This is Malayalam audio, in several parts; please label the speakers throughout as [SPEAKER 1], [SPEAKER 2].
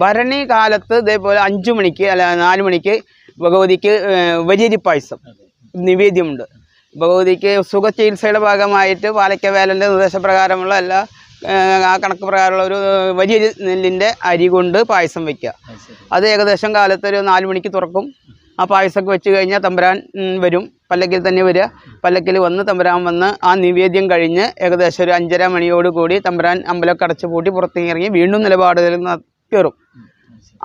[SPEAKER 1] ഭരണി കാലത്ത് ഇതേപോലെ അഞ്ചു മണിക്ക് അല്ല നാല് മണിക്ക് ഭഗവതിക്ക് വരിയരി പായസം. നിവേദ്യമുണ്ട്. ഭഗവതിക്ക് സുഖ ചികിത്സയുടെ ഭാഗമായിട്ട് പാലക്കവേലന്റെ നിർദ്ദേശപ്രകാരമുള്ള എല്ലാ ഏഹ്, ആ കണക്ക് പ്രകാരമുള്ള ഒരു വലിയ നെല്ലിന്റെ അരി കൊണ്ട് പായസം വയ്ക്കുക അത് ഏകദേശം കാലത്ത് ഒരു നാല് മണിക്ക് തുറക്കും. ആ പായസമൊക്കെ വെച്ച് കഴിഞ്ഞാൽ തമ്പുരാൻ വരും. പല്ലക്കിൽ തന്നെ വരിക. പല്ലക്കിൽ വന്ന് തമ്പുരാൻ വന്ന് ആ നിവേദ്യം കഴിഞ്ഞ് ഏകദേശം ഒരു അഞ്ചര മണിയോട് കൂടി തമ്പുരാൻ അമ്പലമൊക്കെ അടച്ചു പൂട്ടി പുറത്തേക്ക് ഇറങ്ങി വീണ്ടും നിലപാടുകളിൽ നിന്ന് കയറും.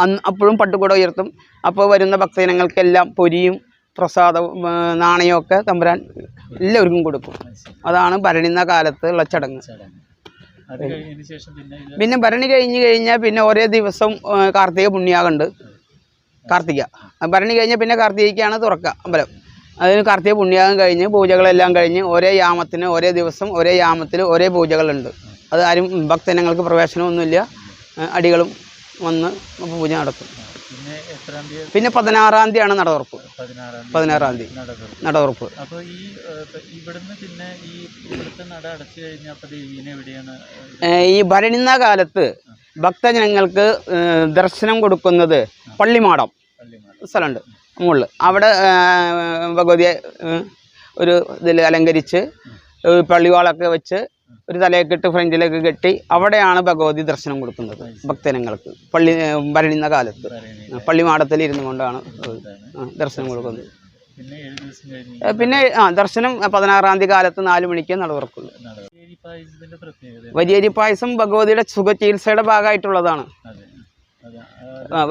[SPEAKER 1] അന്ന് അപ്പോഴും പട്ടുകൂട ഉയർത്തും. അപ്പോൾ വരുന്ന ഭക്തജനങ്ങൾക്കെല്ലാം പൊരിയും പ്രസാദവും നാണയമൊക്കെ തമ്പുരാൻ എല്ലാവർക്കും കൊടുക്കും. അതാണ് ഭരണിന്ന കാലത്ത് ഉള്ള ചടങ്ങ്.
[SPEAKER 2] പിന്നെ
[SPEAKER 1] ഭരണി കഴിഞ്ഞ് കഴിഞ്ഞാൽ പിന്നെ ഓരോ ദിവസം കാർത്തിക പുണ്യാകുണ്ട് കാർത്തിക. ഭരണി കഴിഞ്ഞാൽ പിന്നെ കാർത്തികയ്ക്കാണ് തുറക്കുക അമ്പലം. അതിന് കാർത്തിക പുണ്യാകം കഴിഞ്ഞ് പൂജകളെല്ലാം കഴിഞ്ഞ് ഒരേ യാമത്തിന് ഒരേ ദിവസം ഒരേ യാമത്തിൽ ഒരേ പൂജകളുണ്ട്. അത് ആരും ഭക്തജനങ്ങൾക്ക് പ്രവേശനമൊന്നുമില്ല. അടികളും വന്ന് പൂജ നടത്തും
[SPEAKER 2] പിന്നെ
[SPEAKER 1] പതിനാറാം തീയതിയാണ് നട തുറപ്പ്
[SPEAKER 2] പതിനാറാം തീയതി
[SPEAKER 1] നടതുറപ്പ്.
[SPEAKER 2] അപ്പോൾ ഈ ഇവിടുന്ന് പിന്നെ ഈ ഇവിടുത്തെ നട അടച്ചു കഴിഞ്ഞാൽ
[SPEAKER 1] ഈ ഭരണിന്ന കാലത്ത് ഭക്തജനങ്ങൾക്ക് ദർശനം കൊടുക്കുന്നത് പള്ളിമാടം സ്ഥലമുണ്ട്. മുകളിൽ അവിടെ ഭഗവതിയെ ഒരു ഇതിൽ അലങ്കരിച്ച് പള്ളിവാളൊക്കെ വെച്ച് ഒരു തലയൊക്കെ ഇട്ട് ഫ്രണ്ടിലേക്ക് കെട്ടി അവിടെയാണ് ഭഗവതി ദർശനം കൊടുക്കുന്നത് ഭക്തജനങ്ങൾക്ക്. പള്ളി ഭരണിന്ന കാലത്ത്. പള്ളിമാടത്തിൽ ഇരുന്നു കൊണ്ടാണ് ദർശനം കൊടുക്കുന്നത്.
[SPEAKER 2] പിന്നെ
[SPEAKER 1] ആ ദർശനം പതിനാറാം തീയതി കാലത്ത് നാല് മണിക്ക് നട തുറക്കുള്ളൂ. വലിയരി പായസം ഭഗവതിയുടെ സുഖ ചികിത്സയുടെ ഭാഗമായിട്ടുള്ളതാണ്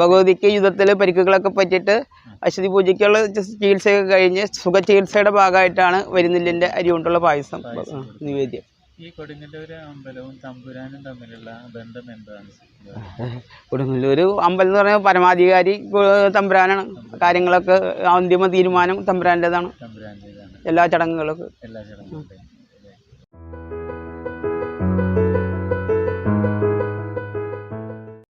[SPEAKER 1] ഭഗവതിക്ക് യുദ്ധത്തിൽ പരിക്കുകളൊക്കെ പറ്റിയിട്ട് അശ്വതി പൂജയ്ക്കുള്ള ചികിത്സയൊക്കെ കഴിഞ്ഞ് സുഖ ചികിത്സയുടെ ഭാഗമായിട്ടാണ് വരുന്നില്ലിന്റെ അരി കൊണ്ടുള്ള പായസം നിവേദ്യം.
[SPEAKER 2] ഈ കൊടുങ്ങല്ലൂർ അമ്പലവും തമ്പുരാനും തമ്മിലുള്ള ബന്ധം എന്താണ്?
[SPEAKER 1] അമ്പലം എന്ന് പറയുന്നത് പരമാധികാരി തമ്പുരാനാണ്. കാര്യങ്ങളൊക്കെ അന്തിമ തീരുമാനം
[SPEAKER 2] തമ്പുരാന്റെതാണ്
[SPEAKER 1] എല്ലാ ചടങ്ങുകളൊക്കെ
[SPEAKER 2] എല്ലാ ചടങ്ങുകളും